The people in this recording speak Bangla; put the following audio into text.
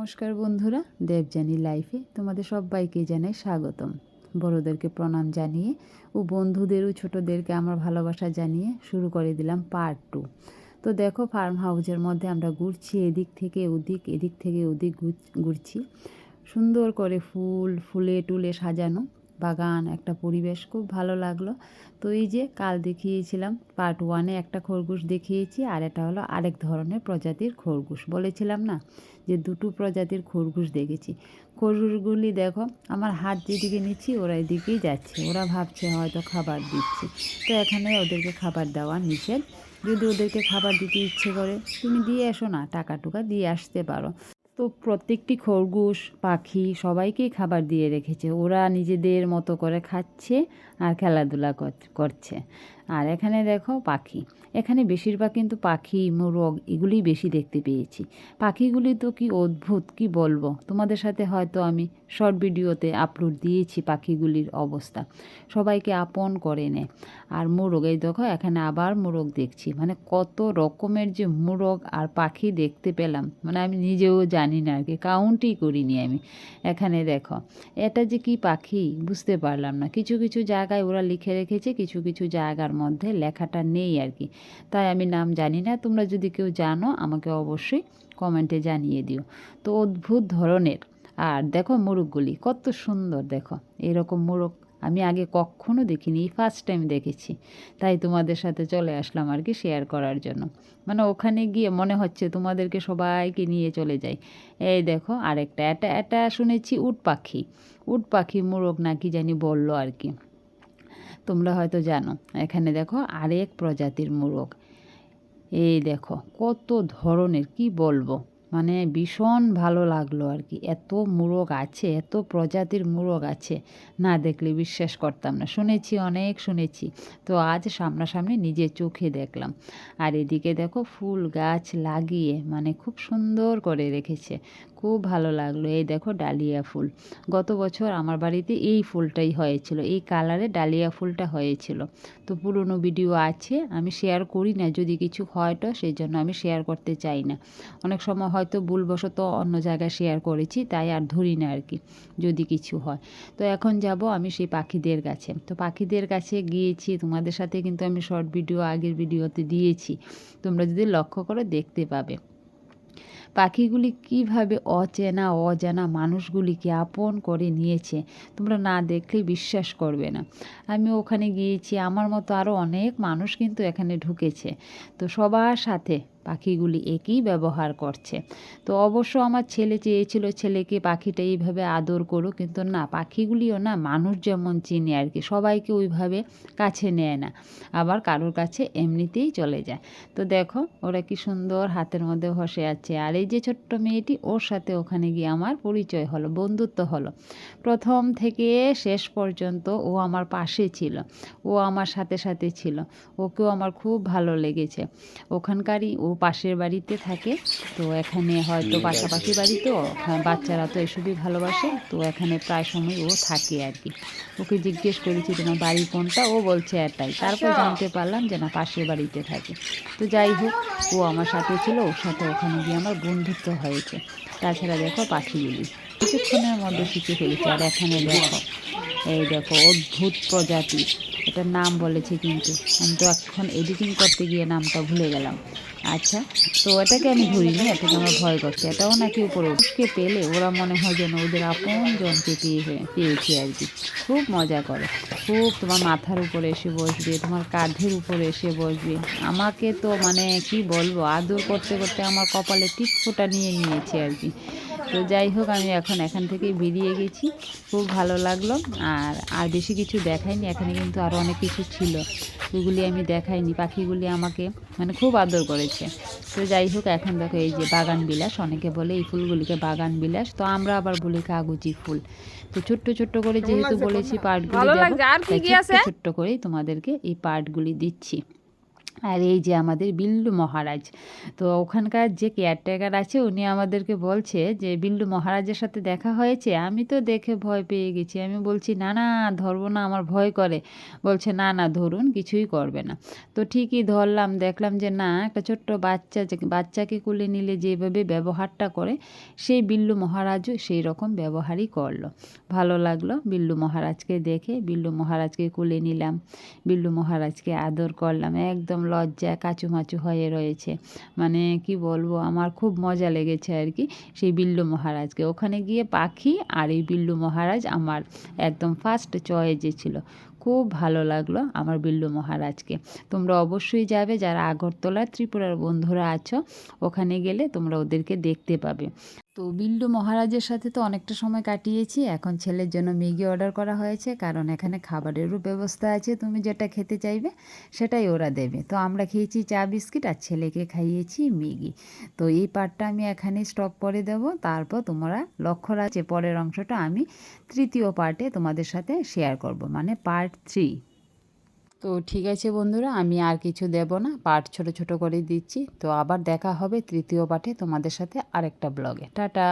নমস্কার বন্ধুরা। দেবজানি লাইফে তোমাদের সবাইকে জানাই স্বাগতম। বড়োদেরকে প্রণাম জানিয়ে ও বন্ধুদেরও ছোটোদেরকে আমার ভালোবাসা জানিয়ে শুরু করে দিলাম পার্ট টু তো দেখো ফার্ম হাউসের মধ্যে আমরা ঘুরছি, এদিক থেকে ওদিক, এদিক থেকে ওদিক ঘুরছি। সুন্দর করে ফুল, ফুলে টুলে সাজানো। বাগান, একটা পরিবেশ খুব ভালো লাগল। তো এই যে কাল দেখিয়েছিলাম পার্ট ওয়ানে একটা খরগোশ দেখিয়েছি আর এটা হলো আরেক ধরনের প্রজাতির খরগোশ। বলেছিলাম না যে দুটো প্রজাতির খরগোশ দেখেছি। খরগোশগুলি দেখো, আমার হাত যেদিকে নিচ্ছি ওরা এদিকেই যাচ্ছে। ওরা ভাবছে হয়তো খাবার দিচ্ছি। তো এখানে ওদেরকে খাবার দেওয়া নিষেধ। যদি ওদেরকে খাবার দিতে ইচ্ছে করে, তুমি দিয়ে এসো না টাকা টুকা দিয়ে আসতে পারো। তো প্রত্যেকটি খরগোশ, পাখি সবাইকে খাবার দিয়ে রেখেছে। ওরা নিজেদের মতো করে খাচ্ছে আর খেলাধুলা করছে। আর এখানে দেখো পাখি। এখানে বেশিরভাগ কিন্তু পাখি, মোরগ এগুলি বেশি দেখতে পেয়েছি। পাখিগুলি তো কি অদ্ভুত, কি বলব? তোমাদের সাথে হয়তো আমি শর্ট ভিডিওতে আপলোড দিয়েছি পাখিগুলির অবস্থা। সবাইকে আপন করে নেয় আর মোরগ, এই দেখো, এখানে আবার মোরগ দেখছি। মানে কত রকমের যে মোরগ আর পাখি দেখতে পেলাম। মানে আমি নিজেও জানি না আর কি কাউন্টই করিনি আমি। এখানে দেখো, এটা যে কি পাখি? বুঝতে পারলাম না। কিছু কিছু জায়গায় ওরা লিখে রেখেছে, কিছু কিছু জায়গার মধ্যে লেখাটা নেই আর কি। তাই আমি নাম জানি না, তোমরা যদি কেউ জানো আমাকে অবশ্যই কমেন্টে জানিয়ে দিও। তো অদ্ভুত ধরনের। আর দেখো মোরগগুলি, কত সুন্দর দেখো, এরকম মোরগ আমি আগে কখনো দেখিনি ফার্স্ট টাইম দেখেছি। তাই তোমাদের সাথে চলে আসলাম আর কি শেয়ার করার জন্য। মানে ওখানে গিয়ে মনে হচ্ছে তোমাদেরকে সবাইকে নিয়ে চলে যাই। এই দেখো আরেকটা, এটা এটা শুনেছি উট পাখি। উট পাখি মোরগ নাকি জানি বলল আর কি। তোমরা হয়তো জানো। এখানে দেখো আরেক প্রজাতির মোরগ। এই দেখো কত ধরনের কি বলব? মানে ভীষণ ভালো লাগল আর কি। এত মোরগ আছে, এত প্রজাতির মোরগ আছে। না দেখলে বিশ্বাস করতাম না। শুনেছি, অনেক শুনেছি। তো আজ সামনাসামনি নিজের চোখে দেখলাম। আর এদিকে দেখো ফুল গাছ লাগিয়ে মানে খুব সুন্দর করে রেখেছে। খুব ভালো লাগল। এই দেখো ডালিয়া ফুল। গত বছর আমার বাড়িতে এই ফুলটাই হয়েছিল। এই কালারে ডালিয়া ফুলটা হয়েছিল। তো পুরনো ভিডিও আছে, আমি শেয়ার করি না। যদি কিছু হয় তো সেই জন্য আমি শেয়ার করতে চাই না। অনেক সময় হয়তো ভুলবশত অন্য জায়গায় শেয়ার করেছি, তাই আর ধরি না আর কি যদি কিছু হয়। তো এখন যাব আমি সেই পাখিদের কাছে। তো পাখিদের কাছে গিয়েছি, তোমাদের সাথে কিন্তু আমি শর্ট ভিডিও আগের ভিডিওতে দিয়েছি। তোমরা যদি লক্ষ্য করে দেখতে পাবে। পাখিগুলি কীভাবে অচেনা, অজানা মানুষগুলিকে আপন করে নিয়েছে, তোমরা না দেখলে বিশ্বাস করবে না। আমি ওখানে গিয়েছি, আমার মতো আরও অনেক মানুষ কিন্তু এখানে ঢুকেছে। তো সবার সাথে পাখিগুলি একই ব্যবহার করছে। তো অবশ্য আমার ছেলে চেয়েছিল, ছেলেকে পাখিটা এইভাবে আদর করুক কিন্তু না, পাখিগুলিও না, মানুষ যেমন চিনে আর কি, সবাইকে ওইভাবে কাছে নেয় না। আবার কারোর কাছে এমনিতেই চলে যায়। তো দেখো, ওরা কি সুন্দর হাতের মধ্যে বসে আছে। আর এই যে ছোট্ট মেয়েটি, ওর সাথে ওখানে গিয়ে আমার পরিচয় হলো, বন্ধুত্ব হলো। প্রথম থেকে শেষ পর্যন্ত ও আমার পাশে ছিল। ও আমার সাথে সাথে ছিল। ওকেও আমার খুব ভালো লেগেছে। ওখানকারই ও পাশের বাড়িতে থাকে। তো এখানে হয়তো পাশাপাশি বাড়ি তো হ্যাঁ, বাচ্চারা তো এসবই ভালোবাসে। তো এখানে প্রায় সময় ও থাকে আর কি। ওকে জিজ্ঞেস করেছি তোমার বাড়ি কোনটা? ও বলছে এটাই তারপর জানতে পারলাম যে না পাশের বাড়িতে থাকে। তো যাই হোক ও আমার সাথে ছিল ওর সাথে ওখানে গিয়ে আমার বন্ধুত্ব হয়েছে। তাছাড়া দেখো পাখিগুলি কিছুক্ষণের মধ্যে শিখে ফেলেছি। আর এখানে দেখো এই দেখো অদ্ভুত প্রজাতি। এটার নাম বলেছে কিন্তু। আমি তো এখন এডিটিং করতে গিয়ে নামটা ভুলে গেলাম। আচ্ছা তো এটাকে আমি ধরিনি, এটাকে আমার ভয় করছে। এটাও নাকি উপরে উঠকে পেলে ওরা মনে হয় যেন ওদের আপন জনকে পেয়ে পেয়েছি আর কি। খুব মজা করে। খুব তোমার মাথার উপরে এসে বসবে, তোমার কাঁধের উপরে এসে বসবে। আমাকে তো মানে কি বলব, আদর করতে করতে আমার কপালে টিপ ফোটা নিয়ে নিয়েছে আর কি। তো যাই হোক আমি এখন এখান থেকেই বেরিয়ে গেছি। খুব ভালো লাগল। আর আর বেশি কিছু দেখাইনি। এখানে কিন্তু আরও অনেক কিছু ছিল। ওগুলি আমি দেখাইনি। পাখিগুলি আমাকে মানে খুব আদর করেছে। তো যাই হোক এখন দেখো এই যে বাগান বিলাস। অনেকে বলে এই ফুলগুলিকে বাগান বিলাস। তো আমরা আবার বলি কাগজি ফুল। তো ছোট্ট ছোট্ট করে যেহেতু বলেছি পার্টগুলি দেবো কি ছোট্ট ছোট্ট করেই তোমাদেরকে এই পার্টগুলি দিচ্ছি। আর এই যে আমাদের বিল্লু মহারাজ, তো ওখানকার যে কেয়ারটেকার আছে, উনি আমাদেরকে বলছে যে, বিল্লু মহারাজের সাথে দেখা হয়েছে? আমি তো দেখে ভয় পেয়ে গেছি। আমি বলছি, না না, ধরবো না, আমার ভয় করে। বলছে, না না, ধরুন, কিছুই করবে না। তো ঠিকই ধরলাম, দেখলাম যে, না, একটা ছোট্ট বাচ্চা বাচ্চাকে কুলে নিলে যেভাবে ব্যবহারটা করে, সেই বিল্লু মহারাজও সেই রকম ব্যবহারই করল। ভালো লাগল, বিল্লু মহারাজকে দেখে, বিল্লু মহারাজকে কুলে নিলাম, বিল্লু মহারাজকে আদর করলাম, একদম লজ্জা, কাচুমাচু হয়ে রয়েছে। মানে কি বলব, আমার খুব মজা লেগেছে আর কি সেই বিল্লু মহারাজকে। ওখানে গিয়ে পাখি আর এই বিল্লু মহারাজ আমার একদম ফার্স্ট চয়েসে ছিল। খুব ভালো লাগল আমার বিল্লু মহারাজকে। তোমরা অবশ্যই যাবে, যারা আগরতলা ত্রিপুরার বন্ধুরা আছো, ওখানে গেলে তোমরা ওদেরকে দেখতে পাবে। তো বিল্লু মহারাজের সাথে তো অনেকটা সময় কাটিয়েছি, এখন ছেলের জন্য ম্যাগি অর্ডার করা হয়েছে, কারণ এখানে খাবারেরও ব্যবস্থা আছে, তুমি যেটা খেতে চাইবে সেটাই ওরা দেবে। তো আমরা খেয়েছি চা, বিস্কিট আর ছেলেকে খাইয়েছি ম্যাগি। তো এই পার্টটা আমি এখানে স্টপ করে দেব, তারপর তোমরা লক্ষ্য রাখছে পরের অংশটা আমি তৃতীয় পার্টে তোমাদের সাথে শেয়ার করব। মানে পার্ট থ্রি তো ঠিক আছে বন্ধুরা, আমি আর কিছু দেব না পার্ট ছোট ছোট করে দিচ্ছি। তো আবার দেখা হবে তৃতীয় পাঠে তোমাদের সাথে আরেকটা ব্লগে টাটা!